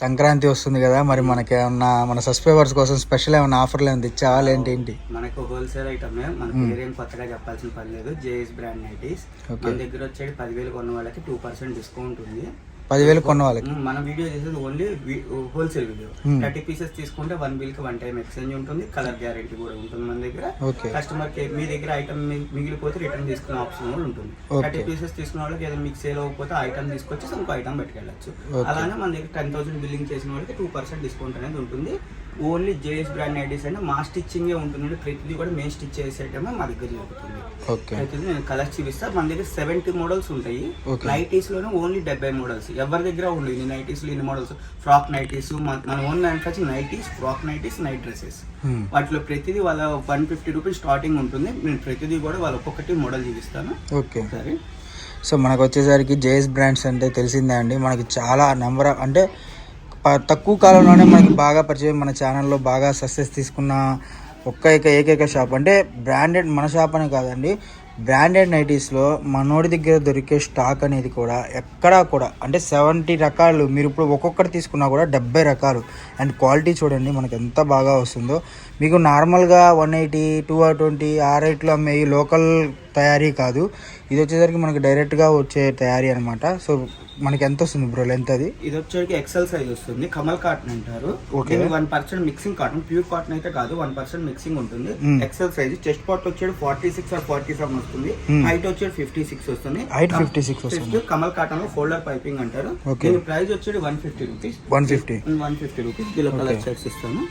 సంక్రాంతి వస్తుంది కదా మరి మనకి ఏమన్నా మన సబ్స్క్రైబర్స్ కోసం స్పెషల్ ఏమైనా ఆఫర్లు ఏమైనా తెచ్చావా లేదంటే ఏంటి మనకు హోల్సేల్ ఐటమ్ మన ఏం కొత్తగా చెప్పాల్సిన పని లేదు. JS brand nighties. మన దగ్గర వచ్చేది పదివేలు కొన్న వాళ్ళకి టూ పర్సెంట్ డిస్కౌంట్ ఉంది. పదివేలు కొన్న వాళ్ళకి మన వీడియో చేసేది only wholesale video. Thirty pieces తీసుకుంటే వన్ బిల్కి వన్ టైం ఎక్స్చేంజ్ ఉంటుంది కలర్ గ్యారెంటీ కూడా ఉంటుంది మన దగ్గర. కస్టమర్కి మీ దగ్గర ఐటమ్ మిగిలిపోతే రిటర్న్ తీసుకునే ఆప్షన్ కూడా ఉంటుంది. థర్టీ పీసెస్ తీసుకున్న వాళ్ళకి ఏదైనా మీకు సేల్ అవ్వకపోతే ఐటమ్ తీసుకొచ్చి ఇంకో ఐటమ్ పెట్టుకెళ్ళచ్చు. అలానే మన దగ్గర టెన్ థౌసండ్ బిల్లింగ్ చేసిన వాళ్ళకి టూ పర్సెంట్ డిస్కౌంట్ అనేది ఉంటుంది. ఓన్లీ జేఎస్ బ్రాండ్ ఐడీస్ అంటే మా స్టిచ్చింగ్ ఉంటుంది ప్రతిదీ కూడా మేము స్టిచ్ చేసే ఐటమ్ మా దగ్గర జరుగుతుంది. ఓకే. అయితే నేను కలర్స్ చూపిస్తా. మన దగ్గర సెవెంటీ మోడల్స్ ఉంటాయి. నైటీస్లోనే ఓన్లీ డెబ్బై మోడల్స్. ఎవరి దగ్గర ఉండవు ఇన్ని నైటీస్ ఇన్ని మోడల్స్. ఫ్రాక్ నైటీస్ మన own manufacture nighties frock nighties night dresses. వాటిలో ప్రతిదీ వాళ్ళ వన్ ఫిఫ్టీ రూపీస్ స్టార్టింగ్ ఉంటుంది. నేను ప్రతిదీ కూడా వాళ్ళ ఒక్కొక్కటి మోడల్ చూపిస్తాను. ఓకే. సరే సో మనకు వచ్చేసరికి జేఎస్ బ్రాండ్స్ అంటే తెలిసిందే అండి. మనకి చాలా నెంబర్ అంటే తక్కువ కాలంలోనే మనకి బాగా పరిచయం మన ఛానల్లో బాగా సక్సెస్ తీసుకున్న ఒక్క ఏక ఏకైక షాప్. అంటే బ్రాండెడ్ మన షాప్ అనే కాదండి. బ్రాండెడ్ నైటీస్లో మనోడి దగ్గర దొరికే స్టాక్ అనేది కూడా ఎక్కడా కూడా అంటే సెవెంటీ రకాలు మీరు ఇప్పుడు ఒక్కొక్కటి తీసుకున్నా కూడా డెబ్బై రకాలు. అండ్ క్వాలిటీ చూడండి మనకు ఎంత బాగా వస్తుందో. మీకు నార్మల్గా వన్ ఎయిటీ టూ ట్వంటీ ఆ రేట్లో అమ్మే లోకల్ తయారీ కాదు. ఇది వచ్చేసరికి మనకి డైరెక్ట్గా వచ్చే తయారీ అనమాట సో మనకి ఎంత వస్తుంది బ్రో లెంత్ అది? ఇది వచ్చేటికి ఎక్సెల్ సైజ్ వస్తుంది. కమల్ కాటన్ అంటారు. Okay. One percent mixing cotton pure cotton అయితే కాదు వన్ పర్సెంట్ మిక్సింగ్ ఉంటుంది. Hmm. XL size chest part వచ్చేది forty six or forty seven వస్తుంది. Hmm. హైట్ వచ్చేది ఫిఫ్టీ సిక్స్ వస్తుంది. హైట్ ఫిఫ్టీ సిక్స్ వస్తుంది. కమల్ కాటన్లో ఫోల్డర్ పైపింగ్ అంటారు. దీని ప్రైస్ వచ్చేది one fifty rupees one fifty one fifty rupees దీనిలో కలర్. షర్ట్స్ ఇస్తాను.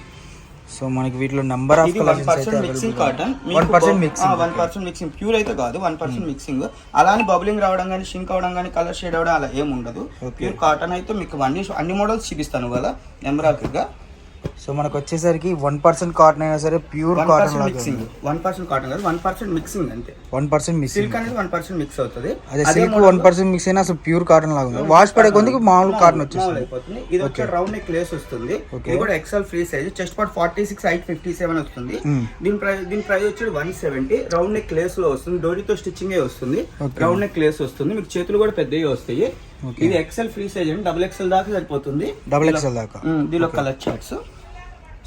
సో మనకి వీటిలో number of one percent mixing cotton one percent mixing one percent mixing pure అయితే కాదు వన్ పర్సెంట్ మిక్సింగ్ అలానే బబులింగ్ రావడం కానీ షింక్ అవడం కానీ కలర్ షేడ్ అవడం అలా ఏం ఉండదు. ప్యూర్ కాటన్ అయితే మీకు అన్ని అన్ని మోడల్స్ చూపిస్తాను కదా నెంబర్ ఆఫ్గా. సో మనకు వచ్చేసరికి వన్ పర్సెంట్ కాటన్ అయినా సరే pure cotton mixing one percent cotton కాదు వన్ పర్సెంట్ మిక్సింగ్ అంతే. వన్ పర్సెంట్ మిక్సింగ్ సిల్క్ అనేది వన్ పర్సెంట్ మిక్స్ అవుతుంది. అదే సిల్క్ వన్ పర్సెంట్ మిక్స్ అయినా అసలు ప్యూర్ కాటన్ లాగా ఉంది. వాష్ పడే కొందికి మామూలు కాటన్ వచ్చేస్తుంది. ఇది వచ్చే రౌండ్ నెక్ లేస్ వస్తుంది. ఇది కూడా XL free size chest part forty six height fifty seven వస్తుంది. Hmm. దీని ప్రైస్ దీని ప్రైస్ వచ్చి వన్ సెవెంటీ రౌండ్ నెక్ లేస్లో వస్తుంది. డోరీతో స్టిచ్చింగ్ వస్తుంది. రౌండ్ నెక్ లేస్ వస్తుంది. మీకు చేతులు కూడా పెద్దవి వస్తాయి. ఇది ఎక్సెల్ ఫ్రీ సైజ్ అండి. డబుల్ ఎక్సెల్ దాకా సరిపోతుంది. డబుల్ ఎక్స్ఎల్ దాకా. ఉమ్, దీనిలో కలర్ చార్ట్స్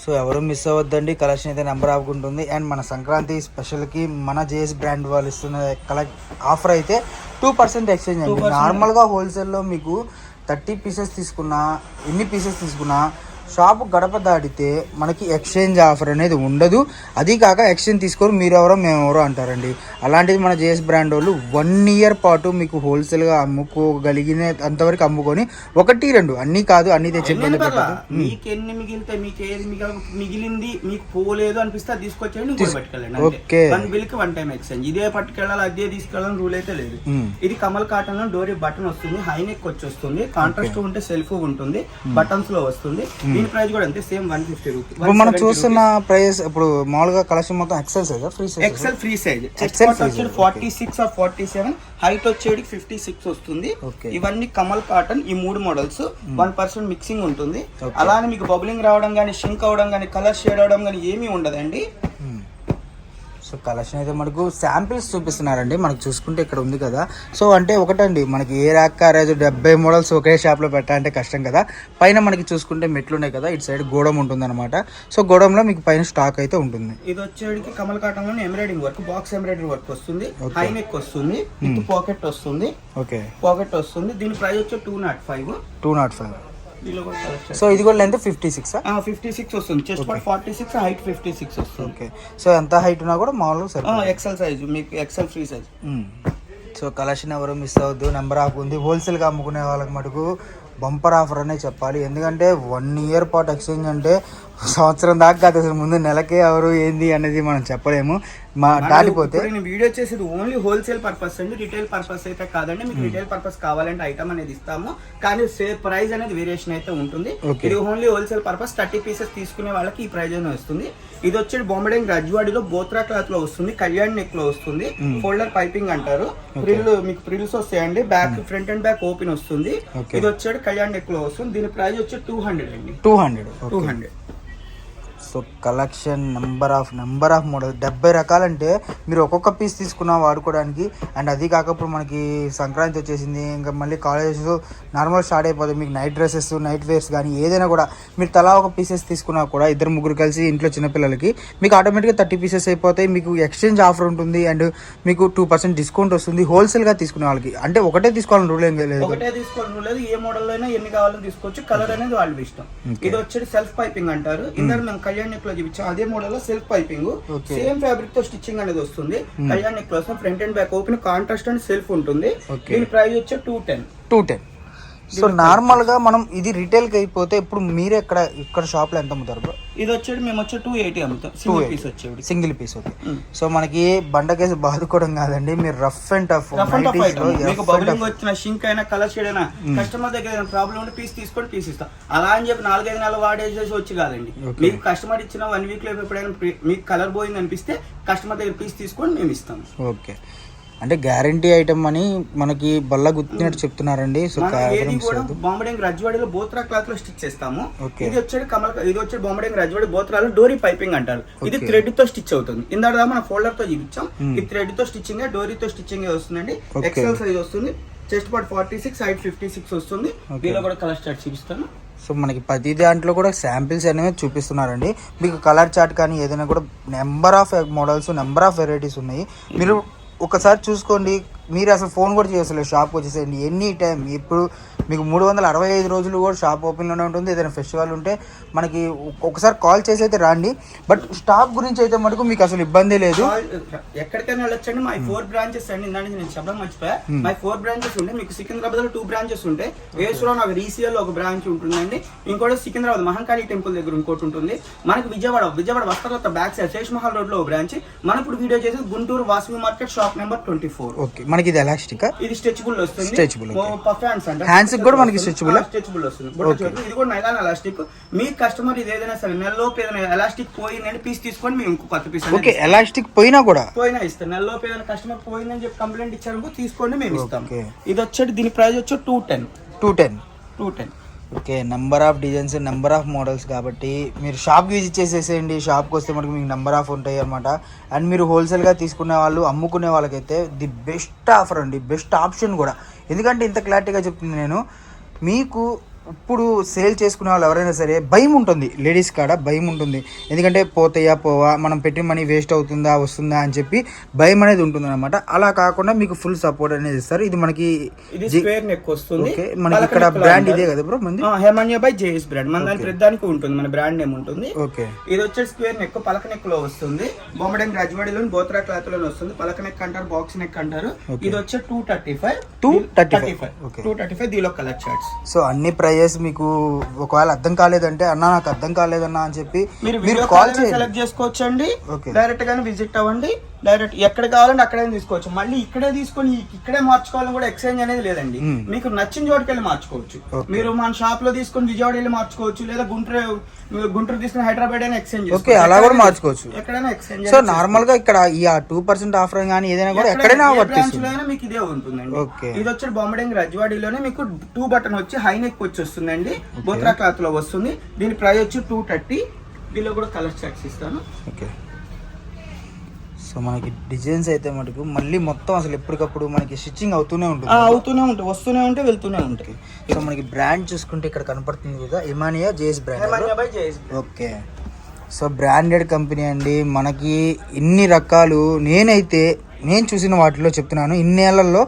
సో ఎవరు మిస్ అవ్వద్దండి. కలెక్షన్ అయితే నెంబర్ ఆపుకుంటుంది. అండ్ మన సంక్రాంతి స్పెషల్కి మన జేఎస్ బ్రాండ్ వాళ్ళు ఇస్తున్న కలెక్ట్ ఆఫర్ అయితే టూ పర్సెంట్ ఎక్స్చేంజ్ అండి. 2% నార్మల్గా హోల్సేల్లో మీకు థర్టీ పీసెస్ తీసుకున్నా ఎన్ని పీసెస్ తీసుకున్నా షాప్ గడప దాటితే మనకి ఎక్స్చేంజ్ ఆఫర్ అనేది ఉండదు. అది కాక ఎక్స్చేంజ్ తీసుకోరు మీరెవరో మేమెవరో అంటారండి. అలాంటిది మన జేఎస్ బ్రాండ్ వాళ్ళు వన్ ఇయర్ పాటు మీకు హోల్సేల్గా అమ్ముకోగలిగిన అంతవరకు అమ్ముకొని ఒకటి రెండు అన్నీ కాదు అన్నీ తెచ్చి మీకు ఎన్ని మిగిలితే మీకు ఏది మిగల- మిగిలింది మీకు పోలేదు అనిపిస్తే అది తీసుకొచ్చేయండి పట్టుకెళ్ళండి ఓకే. వన్ బిల్కి వన్ టైం ఎక్స్చేంజ్. ఇదే పట్టుకెళ్ళాలి అదే తీసుకెళ్ళాలని రూల్ అయితే లేదు. మ్మ్. ఇది కమల్ కాటన్లో డోరీ బటన్ వస్తుంది హై నెక్ వచ్చి వస్తుంది కాంట్రాస్ట్ ఉంటే సెల్ఫ్ ఉంటుంది బటన్స్లో వస్తుంది. దీని ప్రైస్ కూడా అంతే సేమ్ వన్ ఫిఫ్టీ ఇప్పుడు మనం చూస్తున్న ప్రైస్ ఇప్పుడు మామూలుగా కలెక్షన్ మొత్తం XL size free size XL free size free వచ్చేది forty six or forty seven height వచ్చేది ఫిఫ్టీ సిక్స్ వస్తుంది. ఇవన్నీ కమల్ కాటన్ ఈ మూడు మోడల్స్ వన్ పర్సెంట్ మిక్సింగ్ ఉంటుంది. అలానే మీకు బబులింగ్ రావడం కానీ షింక్ అవడం కానీ కలర్ షేడ్ అవడం కానీ ఏమీ ఉండదండి. సో కలెక్షన్ అయితే మనకు శాంపిల్స్ చూపిస్తున్నారండి. మనకు చూసుకుంటే ఇక్కడ ఉంది కదా. సో అంటే ఒకటండి మనకి ఏ ర్యాక్ రేజ్ డెబ్బై మోడల్స్ ఒకే షాప్లో పెట్టాలంటే కష్టం కదా. పైన మనకి చూసుకుంటే మెట్లు ఉన్నాయి కదా ఇటు సైడ్ గోడం ఉంటుంది అనమాట సో గోడంలో మీకు పైన స్టాక్ అయితే ఉంటుంది. ఇది వచ్చేటికి Kamal cotton embroidering work box embroidery work వస్తుంది. హై నెక్ వస్తుంది. పాకెట్ వస్తుంది. ఓకే పాకెట్ వస్తుంది. దీని ప్రైస్ వచ్చి two not five two not five so ఇది కూడా length fifty six fifty six వస్తుంది. Chest part forty six height fifty six వస్తుంది. ఓకే సో ఎంత హైట్ ఉన్నా కూడా మామూలుగా సరే ఎక్సెల్ సైజ్ మీకు XL free size so collection ఎవరు మిస్ అవ్వద్దు నెంబర్ ఆఫ్ ఉంది. హోల్సేల్గా అమ్ముకునే వాళ్ళకి మటుకు బంపర్ ఆఫర్ అనే చెప్పాలి. ఎందుకంటే వన్ ఇయర్ పాటు ఎక్స్చేంజ్ అంటే సంవత్సరం దాకా కాదు అసలు ముందు నెలకే ఎవరు ఏంది అనేది మనం చెప్పలేము. మా దాటిపోతే నేను వీడియో చేసేది ఓన్లీ హోల్సేల్ పర్పస్ అండి. రిటైల్ పర్పస్ అయితే కాదండి. మీకు రిటైల్ పర్పస్ కావాలంటే ఐటమ్ అనేది ఇస్తాము. కానీ సే ప్రైస్ అనేది వేరియేషన్ అయితే ఉంటుంది. ఇది only wholesale purpose thirty pieces తీసుకునే వాళ్ళకి ఈ ప్రైస్ అనేది వస్తుంది. ఇది వచ్చేది బొమ్మడింగ్ రజ్వాడిలో బోత్రా క్లాత్లో వస్తుంది. కళ్యాణ్ నెక్లో వస్తుంది. ఫోల్డర్ పైపింగ్ అంటారు. ప్రిల్ మీకు ప్రిల్స్ వస్తాయండి. Back front and back open వస్తుంది. ఇది వచ్చేది కళ్యాణ్ నెక్లో వస్తుంది. దీని ప్రైస్ వచ్చి టూ హండ్రెడ్ అండి. Two hundred two hundred so collection number of number of model డెబ్బై రకాలంటే మీరు ఒక్కొక్క పీస్ తీసుకున్నా వాడుకోవడానికి. అండ్ అది కాకపోతే మనకి సంక్రాంతి వచ్చేసింది. ఇంకా మళ్ళీ కాలేజెస్ నార్మల్ స్టార్ట్ అయిపోతుంది మీకు నైట్ డ్రెస్సెస్ నైట్ వేర్స్ కానీ ఏదైనా కూడా మీరు తలా ఒక పీసెస్ తీసుకున్నా కూడా ఇద్దరు ముగ్గురు కలిసి ఇంట్లో చిన్నపిల్లలకి మీకు ఆటోమేటిక్గా థర్టీ పీసెస్ అయిపోతాయి. మీకు ఎక్స్చేంజ్ ఆఫర్ ఉంటుంది. అండ్ మీకు టూ పర్సెంట్ డిస్కౌంట్ వస్తుంది. హోల్సేల్గా తీసుకునే వాళ్ళకి. అంటే ఒకటే తీసుకోవాలని రూల్ ఏం లేదు. ఒకటే తీసుకోవడం లేదు. ఏ మోడల్ అయినా ఎన్ని కావాలో తీసుకోవచ్చు. కలర్ అనేది వాళ్ళ ఇష్టం. ఇది వచ్చేది సెల్ఫ్ పైపింగ్ అంటారు. ఇందరు మేము కళ్యాణ్ నెక్లో చూపించాం. అదే మోడల్లో సెల్ఫ్ పైపింగ్. సేమ్ ఫ్యాబ్రిక్తో స్టిచ్చింగ్ అనేది వస్తుంది. Kalyan నెక్లో front and back open contrast and self ఉంటుంది. దీని ప్రైస్ వచ్చి two ten two ten so నార్మల్గా మనం ఇది రిటైల్కి అయిపోతే ఇప్పుడు మీరు ఎక్కడ ఇక్కడ షాప్లో ఎంత అమ్ముతారు బ్రో ఇది వచ్చేది మేము వచ్చి టూ ఎయిటీ అమ్ముతాం. సింగిల్ పీస్ వచ్చేది. సింగిల్ పీస్ ఓకే సో మనకి బండకేసి బాదుకోవడం కాదండి మీరు rough and tough rough and tough item మీకు బబులింగ్ వచ్చిన షింక్ అయినా కలర్ షేడ్ అయినా కస్టమర్ దగ్గర ఏదైనా ప్రాబ్లం ఉంటే పీస్ తీసుకొని పీస్ ఇస్తాం. అలా అని చెప్పి నాలుగైదు నెలలు వాడేసేసి వచ్చి కాదండి. మీకు కస్టమర్ ఇచ్చిన వన్ వీక్లో ఎప్పుడైనా మీకు కలర్ పోయింది అనిపిస్తే కస్టమర్ దగ్గర పీస్ తీసుకొని మేము ఇస్తాం. ఓకే అంటే గ్యారంటీ ఐటమ్ అని మనకి బల్ల గుర్తినట్టు చెప్తున్నారండి. సో బాంబడింగ్ రజ్వాడిలో బోత్రా క్లాత్లో స్టిచ్ చేస్తాము. ఇది వచ్చేది కమల్ ఇది వచ్చేది బాంబడింగ్ రజ్వాడి బోత్రాలో డోరీ పైపింగ్ అంటారు. ఇది థ్రెడ్తో స్టిచ్ అవుతుంది. ఇందాక మనం ఫోల్డర్తో చూపించాం. ఈ థ్రెడ్తో స్టిచ్చింగ్ డోరీతో స్టిచ్చింగ్ వస్తుందండి. ఎక్సెల్ సైజ్ వస్తుంది. Chest part forty six height fifty six వస్తుంది. దీనిలో కూడా కలర్ స్టార్ట్ చూపిస్తాను. సో మనకి ప్రతి దాంట్లో కూడా శాంపిల్స్ అనేవి చూపిస్తున్నారండి. మీకు కలర్ చార్ట్ కానీ ఏదైనా కూడా number of models number of varieties ఉన్నాయి. మీరు ఒకసారి చూసుకోండి. మీరు అసలు ఫోన్ కూడా చేయలేదు షాప్కి వచ్చేసేయండి. ఎనీ టైం ఇప్పుడు మీకు మూడు వందల అరవై ఐదు రోజులు కూడా షాప్ ఓపెన్లోనే ఉంటుంది. ఏదైనా ఫెస్టివల్ ఉంటే మనకి ఒకసారి కాల్ చేసి అయితే రండి. బట్ స్టాక్ గురించి అయితే మటుకు మీకు అసలు ఇబ్బంది లేదు. ఎక్కడికైనా వెళ్ళొచ్చండి. మై ఫోర్ బ్రాంచెస్ అండి. ఇందాక నేను చెప్పడం మర్చిపోయా. మై ఫోర్ బ్రాంచెస్ ఉంటే మీకు సికింద్రాబాద్లో టూ బ్రాంచెస్ ఉంటాయి ఏసులో నాకు రీసీఎల్ ఒక బ్రాంచ్ ఉంటుందండి. ఇంకోటి సికింద్రాబాద్ మహంకాళి టెంపుల్ దగ్గర ఇంకోటి ఉంటుంది. మనకి విజయవాడ విజయవాడ వస్త్రలత బ్యాక్ సైడ్ శేష్ మహల్ రోడ్లో బ్రాంచ్. మనం ఇప్పుడు వీడియో చేసేది Guntur Vasavi market shop number twenty four. Okay. మనకి ఇది ఎలాస్టిక్? ఇది స్ట్రెచబుల్ వస్తుంది. పఫ్ హ్యాండ్స్ అంటే Hands కి కూడా మనకి ఆ? స్ట్రెచబుల్ వస్తుంది. బుట్ట. ఇది కూడా నైలాన్ ఎలాస్టిక్ మీ కస్టమర్ ఇది ఏదైనా సరే నెలలోపు ఏదైనా ఎలాస్టిక్ పోయిందని పీస్ తీసుకొని మేము ఇంకో కొత్త పీస్ ఓకే ఎలాస్టిక్ పోయినా కూడా? పోయినా ఇస్తాం. నెలలోపు ఏదైనా కస్టమర్ పోయిందని చెప్పి కంప్లైంట్ ఇచ్చారనుకో తీసుకోండి మేము ఇస్తాం. ఇది వచ్చేది దీని ప్రైస్ వచ్చి two ten two ten two ten okay number of designs number of models కాబట్టి మీరు షాప్కి విజిట్ చేసేసేయండి. షాప్కి వస్తే మనకి మీకు నెంబర్ ఆఫ్ ఉంటాయి అనమాట అండ్ మీరు హోల్సేల్గా తీసుకునే వాళ్ళు అమ్ముకునే వాళ్ళకైతే ది బెస్ట్ ఆఫర్ అండి. బెస్ట్ ఆప్షన్ కూడా. ఎందుకంటే ఇంత క్లారిటీగా చెప్తుంది నేను. మీకు ఇప్పుడు సేల్ చేసుకునే వాళ్ళు ఎవరైనా సరే భయం ఉంటుంది. లేడీస్ కాడ భయం ఉంటుంది. ఎందుకంటే పోతాయా పోవా మనం పెట్టిన మనీ వేస్ట్ అవుతుందా వస్తుందా అని చెప్పి భయం అనేది ఉంటుంది అనమాట అలా కాకుండా మీకు ఫుల్ సపోర్ట్ అనేది ఇస్తారు. ఇది మనకి ఓకే మనకి ఇక్కడ బ్రాండ్ ఇదే కదా బ్రో మంది? Hemanya by JS brand. మన దాని ప్రతిదానికి ఉంటుంది. మన బ్రాండ్ నేమ్ ఉంటుంది. ఓకే. ఇది వచ్చేసి స్క్వేర్ నెక్ పలక నెక్లో వస్తుంది. బొమ్మడం రాజవాడిలో బోత్రా క్లాత్లో వస్తుంది. పలక నెక్ అంటారు బాక్స్ నెక్ అంటారు. ఇది వచ్చి two thirty five 235. Okay. Two thirty five దీనిలో కలర్ చార్ట్స్. సో అన్ని ప్రైజెస్ మీకు ఒకవేళ అర్థం కాలేదంటే అన్న నాకు అర్థం కాలేదన్నా అని చెప్పి మీరు కాల్ కాల్ చేయండి. సెలెక్ట్ చేసుకోవచ్చు అండి Okay. డైరెక్ట్ గానే విజిట్ అవ్వండి. డైరెక్ట్ ఎక్కడ కావాలంటే అక్కడే తీసుకోవచ్చు. మళ్ళీ ఇక్కడే తీసుకొని ఇక్కడే మార్చుకోవాలని కూడా ఎక్స్చేంజ్ అనేది లేదండి. మీకు నచ్చిన చోటుకి వెళ్ళి మార్చుకోవచ్చు. మీరు మన షాప్లో తీసుకొని విజయవాడ వెళ్ళి మార్చుకోవచ్చు లేదా గుంటూరు గుంటూరు తీసుకుని హైదరాబాద్ అయినా ఎక్స్చేంజ్ Okay, అలా కూడా మార్చుకోవచ్చు. ఎక్కడైనా ఎక్స్చేంజ్ సో నార్మల్గా ఇక్కడ ఈ టూ పర్సెంట్ ఆఫర్ కానీ ఏదైనా కూడా ఎక్కడైనా మీకు ఇదే ఉంటుందండి. Okay. ఇది వచ్చి బొమ్మడింగ్ రజ్వాడిలోనే మీకు టూ బటన్ వచ్చి హై నెక్ వచ్చి వస్తుందండి. బోత్రా క్లాత్లో వస్తుంది. దీని ప్రైస్ వచ్చి టూ థర్టీ దీనిలో కూడా కలర్ చార్ట్స్ ఇస్తాను. ఓకే. సో మనకి డిజైన్స్ అయితే మటుకు మళ్ళీ మొత్తం అసలు ఎప్పటికప్పుడు మనకి స్టిచ్చింగ్ అవుతూనే ఉంటుంది. అవుతూనే ఉంటాయి వస్తూనే ఉంటే వెళ్తూనే ఉంటాయి సో మనకి బ్రాండ్ చూసుకుంటే ఇక్కడ కనపడుతుంది కదా ఇమానియా JS brand okay so branded company అండి. మనకి ఇన్ని రకాలు నేనైతే నేను చూసిన వాటిలో చెప్తున్నాను. ఇన్నేళ్ళలో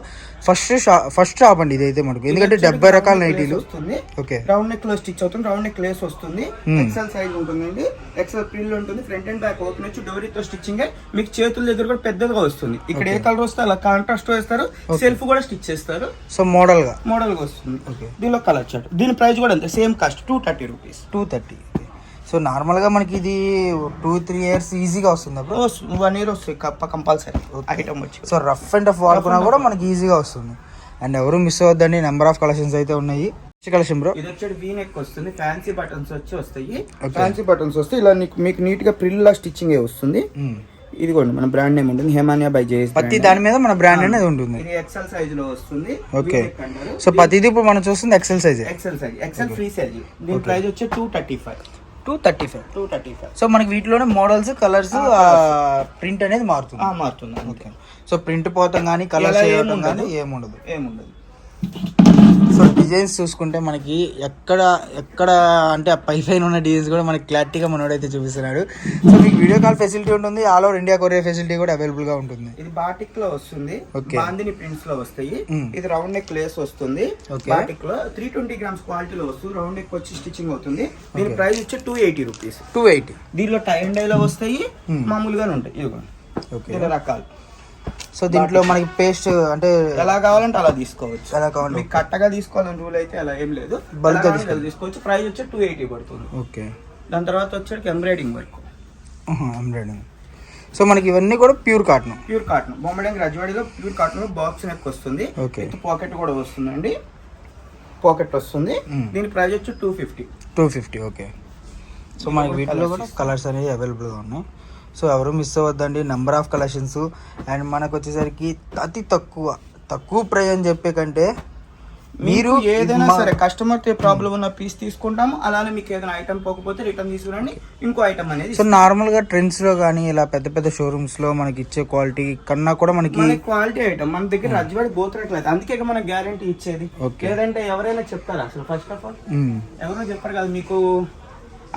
ఫస్ట్ ఫస్ట్ షాప్ అండి ఇదైతే మనకు. ఎందుకంటే డెబ్బై రకాల నైటీలు. వస్తుంది. ఓకే. రౌండ్ నెక్లో స్టిచ్ అవుతుంది. రౌండ్ నెక్ లేస్ వస్తుంది. Hmm. ఎక్సెల్ సైజ్ ఉంటుందండి. ఎక్సెల్ ప్రిల్ ఉంటుంది. ఫ్రంట్ అండ్ బ్యాక్ ఓపెన్ వచ్చి డోరీతో స్టిచ్చింగ్ మీకు చేతుల దగ్గర కూడా పెద్దగా వస్తుంది. ఇక్కడ ఏ కలర్ వస్తే అలా కాంట్రాస్ట్ వేస్తారు. సెల్ఫ్ కూడా స్టిచ్ చేస్తారు. సో మోడల్గా మోడల్గా వస్తుంది. దీనిలో కలర్ చార్ట్ దీని ప్రైస్ కూడా అంతే. Same cost two thirty rupees two thirty so నార్మల్గా మనకి ఇది టూ త్రీ ఇయర్స్ ఈజీగా వస్తుంది అప్పుడు వన్ ఇయర్ వస్తుంది కప్ప కంపల్సరీ ఐటమ్ వచ్చి. సో రఫ్ అండ్ టఫ్ వాడుకున్నా కూడా మనకి ఈజీగా వస్తుంది. అండ్ ఎవరు మిస్ అవ్వద్దండి నెంబర్ ఆఫ్ కలెక్షన్స్ అయితే ఉన్నాయి. Collection bro. ఇది వీ నెక్ వస్తుంది ఫ్యాన్సీ బటన్స్ వచ్చి వస్తాయి. ఫ్యాన్సీ బటన్స్ వస్తే ఇలా మీకు నీట్గా ప్రిల్ లా స్టిచ్చింగ్ వస్తుంది ఇదిగోండి మన బ్రాండ్ నేమ్ ఉంటుంది హేమానియా బై జేఎస్ ప్రతి దాని మీద మన బ్రాండ్ అనేది ఉంటుంది. ఇది ఎక్సెల్ సైజ్లో వస్తుంది. ఓకే సో ప్రతిదీ ఇప్పుడు మనం చూస్తుంది XL size XL size XL free size దీని ప్రైస్ వచ్చి two thirty five two thirty five. Two thirty five. So మనకి వీటిలోనే మోడల్స్ కలర్స్ ప్రింట్ అనేది మారుతుంది. మారుతుంది ఓకే. సో ప్రింట్ పోతాం కానీ కలర్స్. కానీ ఏముండదు. ఏముండదు. డిజైన్స్ చూసుకుంటే మనకి ఎక్కడ ఎక్కడ అంటే ఆ పై పైన ఉన్న డిజైన్స్ కూడా మనకి క్లారిటీగా మనోడైతే చూపిస్తున్నాడు. సో మీకు వీడియో కాల్ ఫెసిలిటీ ఉంటుంది all over India courier facility కూడా అవైలబుల్గా ఉంటుంది. ఇది బాటిక్లో వస్తుంది. బాందిని ప్రింట్స్లో వస్తాయి. ఇది రౌండ్ నెక్ లేస్ వస్తుంది. బాటిక్లో త్రీ ట్వంటీ గ్రామ్స్ క్వాలిటీలో వస్తుంది రౌండ్ నెక్ వచ్చి స్టిచ్చింగ్ అవుతుంది. దీని ప్రైస్ వచ్చి two eighty rupees two eighty దీనిలో టై డైలో వస్తాయి. మామూలుగానే ఉంటాయి ఇదిగోండి ఓకే. రకాలు. సో దీంట్లో మనకి పేస్ట్ అంటే ఎలా కావాలంటే అలా తీసుకోవచ్చు. ఎలా కావాలి మీకు కట్టగా తీసుకోవాలని రూల్ అయితే అలా ఏం లేదు. అలా తీసుకోవచ్చు. ప్రైస్ వచ్చి టూ ఎయిటీ పడుతుంది. ఓకే. దాని తర్వాత వచ్చేటికి ఎంబ్రాయిడింగ్ వర్క్ ఎంబ్రాయిడింగ్ సో మనకి ఇవన్నీ కూడా ప్యూర్ కాటన్ ప్యూర్ కాటన్ బొమ్మడంగి రజవాడిలో ప్యూర్ కాటన్లో బాక్స్ నెక్ వస్తుంది. విత్ పాకెట్ కూడా వస్తుందండి. పాకెట్ వస్తుంది. Mm. దీని ప్రైస్ వచ్చి two fifty two fifty okay. So మనకి వీటిలో కూడా కలర్స్ అనేవి అవైలబుల్గా ఉన్నాయి. సో ఎవరు మిస్ అవ్వద్దండి నెంబర్ ఆఫ్ కలెక్షన్స్ అండ్ మనకు వచ్చేసరికి అతి తక్కువ తక్కువ ప్రైస్ అని చెప్పే కంటే మీరు ఏదైనా సరే కస్టమర్ ప్రాబ్లం ఉన్న పీస్ తీసుకుంటాము అలానే మీకు ఏదైనా ఐటమ్ పోకపోతే రిటర్న్ తీసుకురండి ఇంకో ఐటమ్ అనేది సో నార్మల్గా ట్రెండ్స్లో కానీ ఇలా పెద్ద పెద్ద షోరూమ్స్లో మనకి ఇచ్చే క్వాలిటీ కన్నా కూడా మనకి మన క్వాలిటీ ఐటమ్ మన దగ్గర రజ్వాడి గోత్రట్లేదు అందుకే ఇక మనకు గ్యారంటీ ఇచ్చేది. లేదంటే ఎవరైనా చెప్తారా? అసలు ఫస్ట్ ఆఫ్ ఆల్ మ్మ్. ఎవరో చెప్పారు కదా మీకు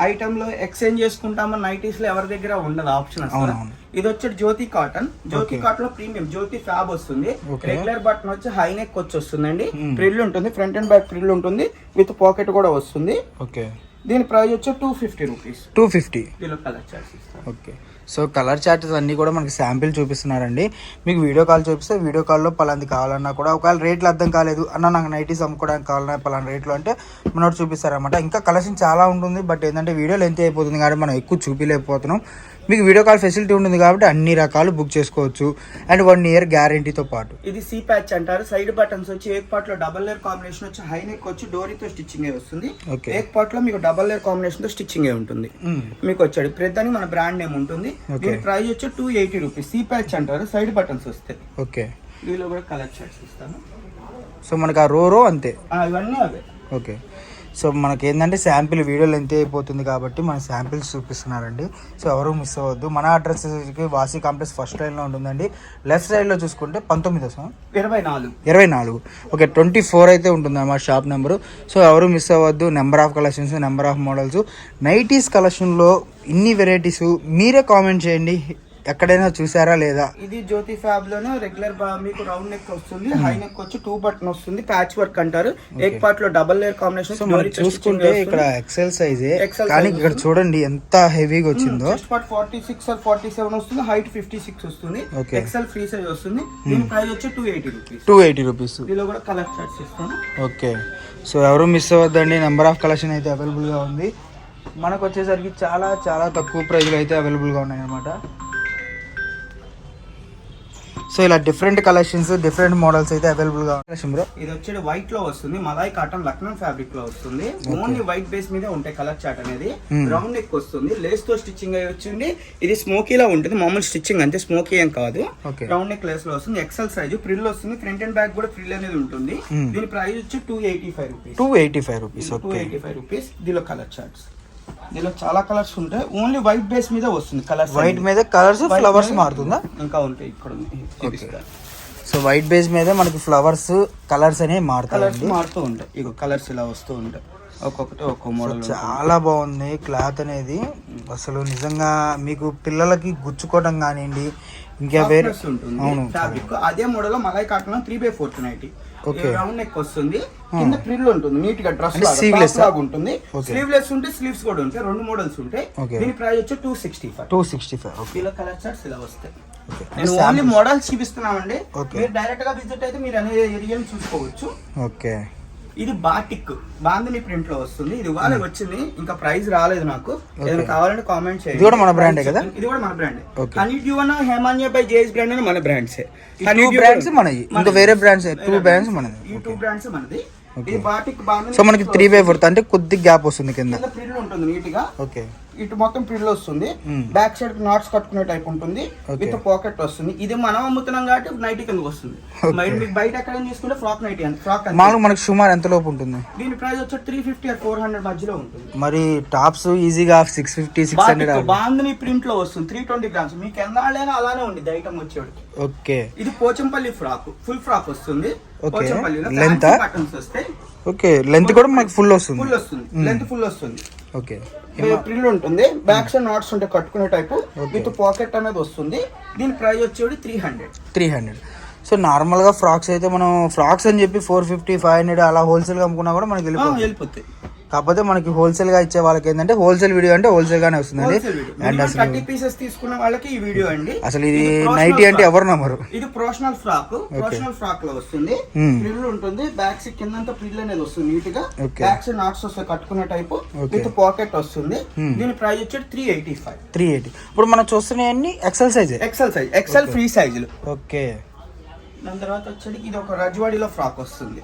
ఐటమ్లో ఎక్స్చేంజ్ చేసుకుంటామని నైటీస్లో ఎవరి దగ్గర ఉండదు ఆప్షన్ అసలు. ఇది వచ్చి జ్యోతి కాటన్. జ్యోతి. కాటన్లో ప్రీమియం. జ్యోతి ఫ్యాబ్ వస్తుంది. రెగ్యులర్ బటన్ వచ్చి హై నెక్ వచ్చి వస్తుందండి. ప్రిల్ ఉంటుంది. ఫ్రంట్ అండ్ బ్యాక్ ప్రిల్ ఉంటుంది. విత్ పాకెట్ కూడా వస్తుంది. ఓకే. దీని ప్రైస్ వచ్చి two fifty rupees. Two fifty. Colour chart ఇస్తాను ఓకే. సో కలర్ చార్ట్స్ అన్నీ కూడా మనకి శాంపిల్ చూపిస్తున్నారండి. మీకు వీడియో కాల్ చూపిస్తే వీడియో కాల్లో పలాంది కావాలన్నా కూడా ఒకవేళ రేట్లు అర్థం కాలేదు అన్న నాకు నైటీస్ అమ్ముకోవడానికి కావాలన్నా పలానా రేట్లు అంటే మనోడు చూపిస్తారనమాట ఇంకా కలెక్షన్ చాలా ఉంటుంది బట్ ఏంటంటే వీడియో లెంత్ అయిపోతుంది కాబట్టి మనం ఎక్కువ చూపించలేకపోతున్నాం మీకు వీడియో కాల్ ఫెసిలిటీ ఉంటుంది కాబట్టి అన్ని రకాలు బుక్ చేసుకోవచ్చు. అండ్ వన్ ఇయర్ గ్యారంటీతో పాటు. ఇది సీ ప్యాచ్ అంటారు. సైడ్ బటన్స్ వచ్చి ఏక్ పార్ట్లో డబల్ లేయర్ కాంబినేషన్ వచ్చి హై నెక్ వచ్చి డోరీతో స్టిచ్చింగ్ వస్తుంది. ఏక్ పార్ట్లో మీకు డబల్ లేయర్ కాంబినేషన్తో స్టిచ్చింగ్ ఉంటుంది. మ్మ్. మీకు వచ్చాడు అని మన బ్రాండ్ నేమ్ ఉంటుంది. దీని ప్రైస్ వచ్చి two eighty rupees C patch అంటారు. సైడ్ బటన్స్ వస్తాయి ఓకే దీనిలో కూడా కలర్ చార్ట్స్ ఇస్తాను. సో మనకి ఆ రో రో అంతే. ఇవన్నీ అవే. ఓకే సో మనకి ఏంటంటే శాంపిల్ వీడియో లెంత్ అయిపోతుంది కాబట్టి మన శాంపిల్స్ చూపిస్తున్నారండి. సో ఎవరు మిస్ అవ్వద్దు. మన అడ్రస్ వాసి కాంప్లెక్స్ ఫస్ట్ లైన్లో ఉంటుందండి. లెఫ్ట్ సైడ్లో చూసుకుంటే పంతొమ్మిది వస్తాం ఇరవై నాలుగు ఇరవై నాలుగు ఓకే ట్వంటీ ఫోర్ అయితే ఉంటుంది అన్నమాట షాప్ నెంబరు. సో ఎవరు మిస్ అవ్వద్దు. Number of collections number of models. Nighties కలెక్షన్లో ఇన్ని వెరైటీస్. మీరే కామెంట్ చేయండి. ఎక్కడైనా చూసారా లేదా? ఇది జ్యోతి ఫ్యాబ్లోనే? రెగ్యులర్ మీకు రౌండ్ నెక్ వస్తుంది హై నెక్ వచ్చి టూ బటన్ వస్తుంది ప్యాచ్ వర్క్ అంటారు. ఏక్ పార్ట్లో డబల్ లేయర్ కాంబినేషన్ చూసుకుంటే ఇక్కడ ఎక్సెల్ సైజే కానీ ఇక్కడ చూడండి ఎంత హెవీగా వచ్చిందో chest part forty six or forty seven వస్తుంది హైట్ ఫిఫ్టీ సిక్స్ వస్తుంది. ఎక్సెల్ ఫ్రీ సైజ్ వస్తుంది. దీని ప్రైస్ వచ్చి two eighty rupees two eighty rupees దీనిలో కూడా కలర్ చార్ట్స్ ఇస్తాను. ఓకే సో ఎవరు మిస్ అవ్వద్దండి నెంబర్ ఆఫ్ కలెక్షన్ అయితే అవైలబుల్గా ఉంది. మనకు వచ్చేసరికి చాలా చాలా తక్కువ ప్రైజ్లో అయితే అవైలబుల్గా ఉన్నాయి అన్నమాట సో ఇలా డిఫరెంట్ కలెక్షన్స్ డిఫరెంట్ మోడల్స్ అయితే అవైలబుల్గా ఉన్నాయి. బ్రో ఇది వచ్చి వైట్లో వస్తుంది మలాయ్ కాటన్ లక్నో ఫ్యాబ్రిక్లో వస్తుంది. ఓన్లీ వైట్ బేస్ మీదే ఉంటాయి కలర్ చార్ట్ అనేది. Hmm. రౌండ్ నెక్ వస్తుంది లేస్తో స్టిచ్చింగ్ అయి వచ్చింది. ఇది స్మోకీ లా ఉంటుంది మామూలు స్టిచ్చింగ్ అంతే స్మోకీ ఏం కాదు. రౌండ్ నెక్ లేస్లో వస్తుంది ఎక్సెల్ సైజ్ ఫ్రిల్ వస్తుంది ఫ్రంట్ అండ్ బ్యాక్ కూడా ఫ్రిల్ అనేది ఉంటుంది. Hmm. దీని ప్రైస్ వచ్చి two eighty five rupees two eighty five rupees two eighty five rupees దీనిలో కలర్ చార్ట్స్ దీనిలో చాలా కలర్స్ ఉంటాయి. ఓన్లీ వైట్ బేస్ మీద వస్తుంది కలర్స్ వైట్ మీద కలర్స్ ఫ్లవర్స్ మారుతుందా? ఇంకా ఉంటాయి ఇక్కడ. సో వైట్ బేస్ మీద మనకి ఫ్లవర్స్ కలర్స్ అనేవి కలర్స్ మారుతాయండి మారుతూ ఉంటాయి. ఇక కలర్స్ ఇలా వస్తూ ఉంటాయి. ఒక్కొక్కటి ఒక్కో మోడల్ చాలా బాగుంది క్లాత్ అనేది. అసలు నిజంగా మీకు పిల్లలకి గుచ్చుకోవడం కానివ్వండి ఇంకా వేరే ఉంటుంది అవును. ఫ్యాబ్రిక్ అదే model malai cotton three by fourth nighty Okay. Round neck వస్తుంది కింద ప్రిల్ ఉంటుంది నీట్గా డ్రెస్ ఆ? లాగా ఉంటుంది. స్లీవ్లెస్ ఉంటే స్లీవ్స్ కూడా ఉంటాయి రెండు మోడల్స్ ఉంటాయి. దీని ప్రైస్ వచ్చి two sixty five two sixty five okay. ఇలా కలర్ చార్ట్స్ ఇలా వస్తాయి. ఓకే. నేను ఓన్లీ మోడల్స్ చూపిస్తున్నామండి. మీరు డైరెక్ట్గా విజిట్ అయితే మీరు అనే ఏరియాని చూసుకోవచ్చు. ఓకే. ఇది బాటిక్. బాందిని ప్రింట్లో వస్తుంది. ఇది ఇవాళ వచ్చింది. ఇంకా ప్రైస్ రాలేదు నాకు. ఏదైనా కావాలంటే కామెంట్ చేయండి. ఇది కూడా మన ఏ కదా? ఇది కూడా మన బ్రాండ్ Okay. హనీ డ్యూ అన్న హేమాన్య బై జేఎస్ బ్రాండ్ అని మన బ్రాండ్స్ బ్రాండ్స్ మనవి. ఇంకా వేరే బ్రాండ్స్ టూ బ్రాండ్స్ మనది ఈ టూ బ్రాండ్స్ మనది. సో మనకి త్రీ బై ఫోర్త్ అంటే కొద్ది గ్యాప్ వస్తుంది కింద. కింద ప్రింట్ ఉంటుంది నీట్గా. ఓకే. ఇటు మొత్తం ప్రిల్ వస్తుంది. బ్యాక్ సైడ్ నాట్స్ కట్టుకునే టైప్ ఉంటుంది. విత్ పాకెట్ వస్తుంది. ఇది మనం అమ్ముతున్నాం కాబట్టి నైట్ కింద వస్తుంది. మీకు బయట ఎక్కడ తీసుకుంటే ఫ్రాక్ నైట్ అని ఫ్రాక్. మామూలుగా మనకి సుమారు ఎంత లోపు ఉంటుంది? దీని ప్రైస్ వచ్చి three fifty or four hundred మధ్యలో ఉంటుంది. మరి టాప్స్ ఈజీగా six fifty six hundred bandhani ప్రింట్లో వస్తుంది. త్రీ ట్వంటీ గ్రామ్స్ మీకు ఎన్నాళ్ళైనా అలానే ఉంది ఐటమ్ వచ్చేవాడికి. ఓకే. ఇది పోచంపల్లి ఫ్రాక్. ఫుల్ ఫ్రాక్ వస్తుంది? బటన్స్ వస్తాయి. ఓకే. లెంత్ కూడా మనకి ఫుల్ వస్తుంది. ఫుల్ వస్తుంది. లెంత్ ఫుల్ వస్తుంది. ఓకే. ప్రిల్ ఉంటుంది బ్యాక్ సైడ్ నాట్స్ ఉంటాయి కట్టుకునే టైపు విత్ పాకెట్ అనేది వస్తుంది. దీని ప్రైస్ వచ్చేది three hundred three hundred so నార్మల్గా ఫ్రాక్స్ అయితే మనం ఫ్రాక్స్ అని చెప్పి ఫోర్ ఫిఫ్టీ ఫైవ్ హండ్రెడ్ అలా హోల్సేల్గా అమ్ముకున్నా కూడా మనకి వెళ్ళిపోతుంది వెళ్ళిపోతాయి. కాకపోతే మనకి హోల్సేల్గా ఇచ్చే వాళ్ళకి ఏంటంటే హోల్సేల్ వీడియో అంటే హోల్సేల్గానే వస్తుందండి. అండ్ అసలు పీసెస్ తీసుకున్న వాళ్ళకి ఈ వీడియో అండి. అసలు ఇది నైటీ అంటే. ఎవరు నమ్మరు? ఇది ప్రొఫెషనల్ ఫ్రాక్ ప్రొఫెషనల్ ఫ్రాక్లో వస్తుంది. Hmm. ప్రిల్ ఉంటుంది. బ్యాక్ సైడ్ కిందంతా ప్రిల్ అనేది వస్తుంది నీట్గా Okay. బ్యాక్ సైడ్ నాట్స్ వస్తాయి కట్టుకునే టైప్. విత్ పాకెట్ వస్తుంది. Hmm. దీని ప్రైస్ వచ్చేది three eighty five three eighty ఇప్పుడు మనం చూస్తున్నాయన్నీ ఎక్సెల్ సైజే ఎక్సెల్ సైజ్ ఎక్సెల్ ఫ్రీ సైజులు ఓకే దాని తర్వాత వచ్చేది ఇది ఒక రజ్వాడిలో ఫ్రాక్ వస్తుంది.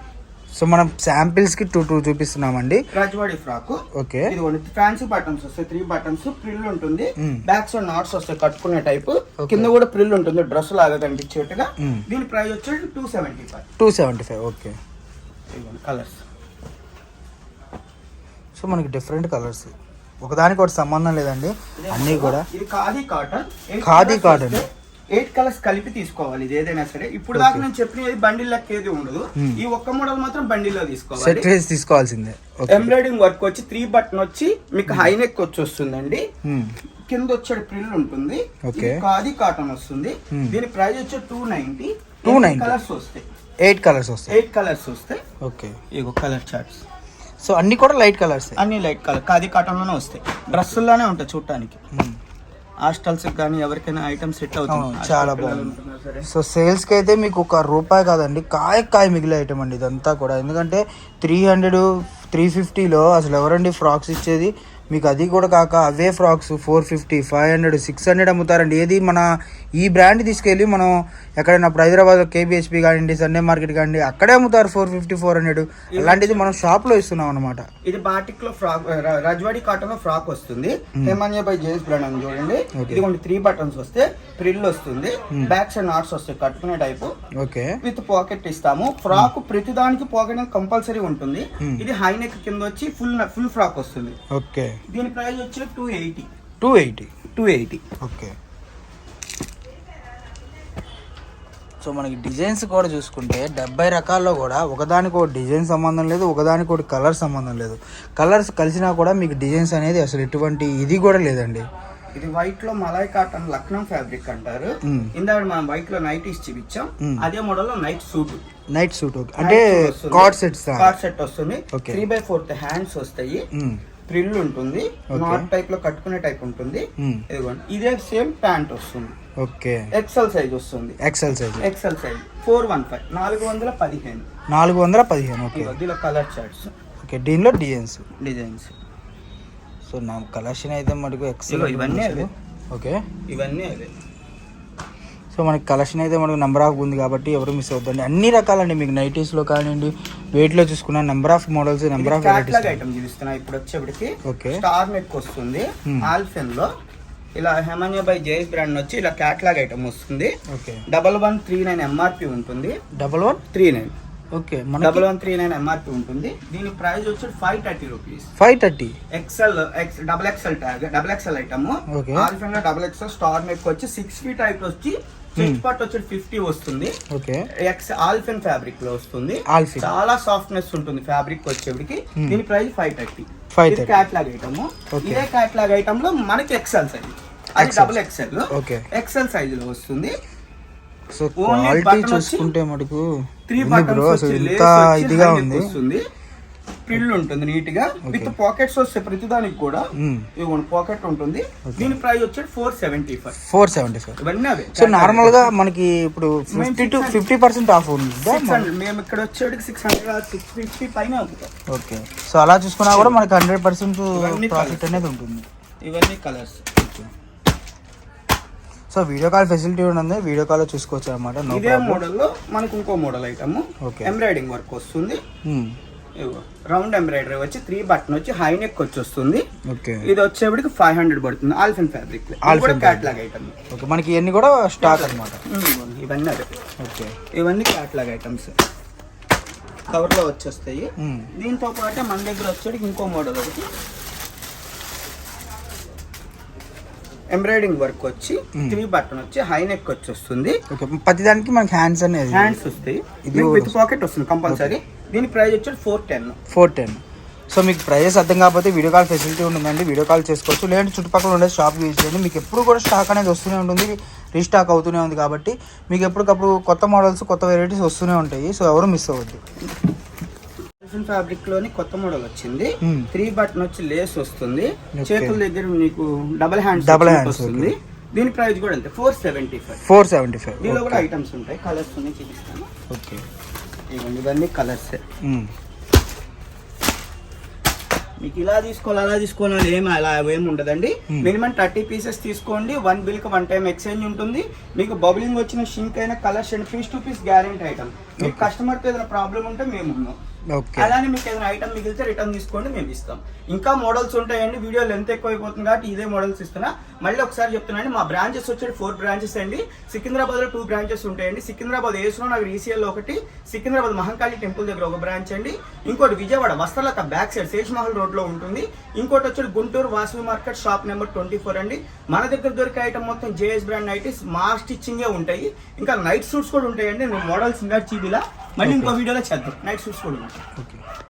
సో మనం శాంపిల్స్కి టూ టూ చూపిస్తున్నామండి. రజ్వాడి ఫ్రాక్. ఓకే. ఇది ఫ్యాన్సీ బటన్స్ వస్తాయి త్రీ బటన్స్ ప్రిల్ ఉంటుంది. బ్యాక్ సైడ్ నాట్స్ వస్తాయి కట్టుకునే టైప్. కింద కూడా ప్రిల్ ఉంటుంది డ్రెస్ లాగా కనిపించేట్టుగా. దీని ప్రైస్ వచ్చేది two seventy five two seventy five okay colours so మనకి డిఫరెంట్ కలర్స్ ఒకదానికి ఒకటి సంబంధం లేదండి. అన్నీ కూడా ఇది khadi cotton khadi cotton. Eight colours కలిపి తీసుకోవాలి ఇది ఏదైనా సరే. ఇప్పుడు దాకా నేను చెప్పినది బండిల్ లెక్క ఏది ఉండదు. ఈ ఒక్క మోడల్ మాత్రం బండిల్లో తీసుకోవాలి. తీసుకోవాల్సిందే. ఎంబ్రాయిడింగ్ వర్క్ వచ్చి త్రీ బటన్ వచ్చి మీకు హై నెక్ వచ్చి వస్తుందండి. కింద వచ్చే ప్రిల్ ఉంటుంది. ఖాదీ కాటన్ వస్తుంది. దీని ప్రైస్ వచ్చి టూ నైన్టీ 290. కలర్స్ వస్తాయి. ఎయిట్ కలర్స్ వస్తాయి. ఎయిట్ కలర్స్ వస్తాయి. ఓకే. ఇగో కలర్ చార్ట్స్ సో అన్ని కూడా లైట్ కలర్స్ అన్ని లైట్ కలర్ ఖాదీ కాటన్లోనే వస్తాయి. డ్రెస్సుల్లోనే ఉంటాయి చూడటానికి. హాస్టల్స్ కానీ ఎవరికైనా ఐటమ్ సెట్ అవుతుంది. చాలా బాగుంది. సో సేల్స్కి అయితే మీకు ఒక రూపాయి కాదండి కాయ కాయ మిగిలే ఐటమ్ అండి ఇదంతా కూడా. ఎందుకంటే త్రీ హండ్రెడ్ త్రీ ఫిఫ్టీలో అసలు ఎవరండి ఫ్రాక్స్ ఇచ్చేది? మీకు అది కూడా కాక అవే frocks four fifty five hundred six hundred అమ్ముతారండి. ఏది మన ఈ బ్రాండ్ తీసుకెళ్ళి మనం ఎక్కడైనా హైదరాబాద్ కేబిహెచ్పి కానివ్వండి సండే మార్కెట్ కానివ్వండి అక్కడే అమ్ముతారు ఫోర్ ఫిఫ్టీ ఫోర్ హండ్రెడ్. అలాంటిది మనం షాప్లో ఇస్తున్నాం అనమాట ఇది బాటిక్లో ఫ్రాక్ రజ్వాడి కాటన్లో ఫ్రాక్ వస్తుంది. హేమాన్య బై జేమ్స్ బ్రాండ్ అని చూడండి. ఇది కొన్ని త్రీ బటన్స్ వస్తే ప్రిల్ వస్తుంది. బ్యాక్ సైడ్ నాట్స్ వస్తాయి కట్టుకునే టైప్. ఓకే. విత్ పాకెట్ ఇస్తాము. ఫ్రాక్ ప్రతి దానికి పాకెట్ కంపల్సరీ ఉంటుంది. ఇది హై నెక్ కింద వచ్చి ఫుల్ ఫుల్ ఫ్రాక్ వస్తుంది. ఓకే. దీని ప్రైస్ వచ్చి two eighty two eighty two eighty okay. So మనకి డిజైన్స్ కూడా చూసుకుంటే డెబ్బై రకాల్లో కూడా ఒకదానికి ఒక డిజైన్ సంబంధం లేదు ఒకదానికి ఒకటి కలర్ సంబంధం లేదు. కలర్స్ కలిసినా కూడా మీకు డిజైన్స్ అనేది అసలు ఎటువంటి ఇది కూడా లేదండి. ఇది వైట్లో మలాయ్ కాటన్ లక్నో ఫ్యాబ్రిక్ అంటారు. ఇందాక మనం వైట్లో నైట్ చూపించాం. Hmm. అదే మోడల్లో నైట్ సూట్ నైట్ సూట్ అంటే కార్డ్ సెట్స్ కార్డ్ సెట్ వస్తుంది. త్రీ బై ఫోర్త్ హ్యాండ్స్ వస్తాయి. ప్రిల్ ఉంటుంది. నాట్ టైప్లో కట్టుకునే టైప్ ఉంటుంది. ఇదిగోండి ఇదే సేమ్ ప్యాంట్ వస్తుంది. ఓకే. ఎక్సెల్ సైజ్ వస్తుంది. XL size XL size four one five నాలుగు వందల పదిహేను. నాలుగు వందల పదిహేను ఓకే. దీనిలో కలర్ చార్ట్స్ ఓకే దీనిలో డిజైన్స్ డిజైన్స్ సో నా కలెక్షన్ అయితే మటుకు ఎక్సెల్ ఇవన్నీ అవే. ఓకే. ఇవన్నీ అవే. సో మనకి కలెక్షన్ అయితే మనకు నెంబర్ ఆఫ్ ఉంది కాబట్టి ఎవరు మిస్ అవుతుంది అన్ని రకాలండి మీకు నైటీస్లో కానివ్వండి వెయిట్లో చూసుకున్న number of models number of varieties item చూపిస్తున్నా. ఇప్పుడు వచ్చేప్పటికి ఓకే. స్టార్ నెక్ వస్తుంది. ఆల్ఫెన్లో. ఇలా హెమాన్యా బై జేఎస్ బ్రాండ్ వచ్చి ఇలా క్యాట్లాగ్ ఐటమ్ వస్తుంది. Okay. Double one three nine MRP ఉంటుంది. Double one three nine okay double మనకి వన్ త్రీ నైన్ ఎంఆర్పి ఉంటుంది. దీని ప్రైస్ వచ్చి five thirty rupees five thirty XL X double XL tag double XL item. ఆల్ఫెన్లో double XL star neck వచ్చి six feet height వచ్చి chest part వచ్చి fifty వస్తుంది. Okay. X ఆల్ఫెన్ ఫ్యాబ్రిక్లో వస్తుంది. ఆల్ఫిన్ చాలా సాఫ్ట్నెస్ ఉంటుంది ఫ్యాబ్రిక్ వచ్చేటికి. Hmm. దీని price five thirty 530. Catalogue item. ఇదే క్యాట్లాగ్ ఐటమ్లో మనకి ఎక్సెల్ సైజ్ అది. Double XL okay. ఎక్సెల్ సైజ్లో వస్తుంది. సో క్వాలిటీ చూసుకుంటే మటుకు త్రీ బటన్స్ ఇదిగా ఉంది. వస్తుంది. ప్రిల్ ఉంటుంది నీట్గా విత్ పాకెట్స్ వస్తాయి ప్రతిదానికి కూడా. ఇవ్వండి పాకెట్ ఉంటుంది. దీని ప్రైస్ వచ్చేది four seventy five four seventy five ఇవన్నీ అవే. సో నార్మల్గా మనకి ఇప్పుడు fifty to fifty percent off ఉంది. మేము ఇక్కడ వచ్చేటికి సిక్స్ హండ్రెడ్ సిక్స్ ఫిఫ్టీ పైన అవుతుంది ఓకే. సో అలా చూసుకున్నా కూడా మనకి హండ్రెడ్ పర్సెంట్ ప్రాఫిట్. అనేది ఉంటుంది. ఇవన్నీ colours so video call facility ఉంది. వీడియో కాల్ చూసుకోవచ్చు అనమాట ఇదే మోడల్లో మనకు ఇంకో మోడల్ ఐటమ్. ఎంబ్రాయిడింగ్ వర్క్ వస్తుంది. రౌండ్ ఎంబ్రాయిడరీ వచ్చి త్రీ బటన్ వచ్చి హై నెక్ వచ్చి వస్తుంది ఇది వచ్చేప్పటికి ఫైవ్ హండ్రెడ్ పడుతుంది. ఆల్ఫెన్ ఫ్యాబ్రిక్ క్యాట్లాగ్ ఐటమ్ ఓకే మనకి ఇవన్నీ కూడా స్టాక్ అనమాట ఇవన్నీ అదే. ఓకే ఇవన్నీ క్యాట్లాగ్ ఐటమ్స్ కవర్లో వచ్చేస్తాయి. మ్మ్. దీంతో పాటు మన దగ్గర వచ్చేటికి ఇంకో మోడల్ ఒకటి. ఎంబ్రాయిడింగ్ వర్క్ వచ్చి త్రీ బటన్ వచ్చి హై నెక్ వచ్చి వస్తుంది ఓకే ప్రతి దానికి మనకి హ్యాండ్స్ అనేది హ్యాండ్స్ వస్తాయి. ఇది విత్ పాకెట్ వస్తుంది కంపల్సరీ దీని ప్రైస్ వచ్చి four ten. Four ten. So మీకు ప్రైజెస్ అర్థం కాకపోతే వీడియో కాల్ ఫెసిలిటీ ఉంటుందండి వీడియో కాల్ చేసుకోవచ్చు. లేదంటే చుట్టుపక్కల ఉండే షాప్ యూజ్ చేయండి. మీకు ఎప్పుడు కూడా స్టాక్ అనేది వస్తూనే ఉంటుంది రీస్టాక్ అవుతూనే ఉంది కాబట్టి మీకు ఎప్పటికప్పుడు కొత్త మోడల్స్ కొత్త వెరైటీస్ వస్తూనే ఉంటాయి. సో ఎవరు మిస్ అవ్వద్దు. ఫ్యాబ్రిక్లోని కొత్త మోడల్ వచ్చింది. Hmm. త్రీ బటన్ వచ్చి లేస్ వస్తుంది. చేతుల దగ్గర మీకు డబల్ హ్యాండ్స్ Double hands, వస్తుంది. దీని ప్రైస్ కూడా అంతే four seventy five four seventy five దీనిలో కూడా ఐటమ్స్ ఉంటాయి కలర్స్ ఉన్నాయి చూపిస్తాను. ఓకే ఇవన్నీ కలర్స్. మీకు ఇలా తీసుకోవాలి అలా తీసుకోవాలి ఏమి అలా ఏమి ఉండదండి. మినిమం థర్టీ పీసెస్ తీసుకోండి వన్ బిల్కి వన్ టైం ఎక్స్చేంజ్ ఉంటుంది. మీకు బబులింగ్ వచ్చిన షింక్ అయిన colours and piece to piece guarantee item. మీకు కస్టమర్తో ఏదైనా ప్రాబ్లం ఉంటే మేము ఉన్నాం. అలానే మీకు ఏదైనా ఐటమ్ మిగిలితే రిటర్న్ తీసుకోండి మేము ఇస్తాం. ఇంకా మోడల్స్ ఉంటాయండి వీడియో లెంత్ ఎక్కువ అయిపోతుంది కాబట్టి ఇదే మోడల్స్ ఇస్తున్నా. మళ్ళీ ఒకసారి చెప్తున్నాను మా బ్రాంచెస్ వచ్చేది ఫోర్ బ్రాంచెస్ అండి. సికింద్రాబాద్లో టూ బ్రాంచెస్ ఉంటాయండి. సికింద్రాబాద్ ఏసులో నాకు ఈసీఎల్ ఒకటి సికింద్రాబాద్ మహంకాళి టెంపుల్ దగ్గర ఒక బ్రాంచ్ అండి. ఇంకోటి విజయవాడ వస్త్రలత బ్యాక్ సైడ్ శేషమహల్ రోడ్లో ఉంటుంది. ఇంకోటి వచ్చేది Guntur Vasavi market shop number twenty four అండి. మన దగ్గర దొరికే ఐటమ్ మొత్తం జేఎస్ బ్రాండ్ నైటీస్ మా స్టిచ్చింగే ఉంటాయి. ఇంకా నైట్ సూట్స్ కూడా ఉంటాయండి. మోడల్స్ ఇంకా చీబిలా మళ్ళీ ఇంకో వీడియోలో చేద్దాం. నైట్ ఉంటాయి ఓకే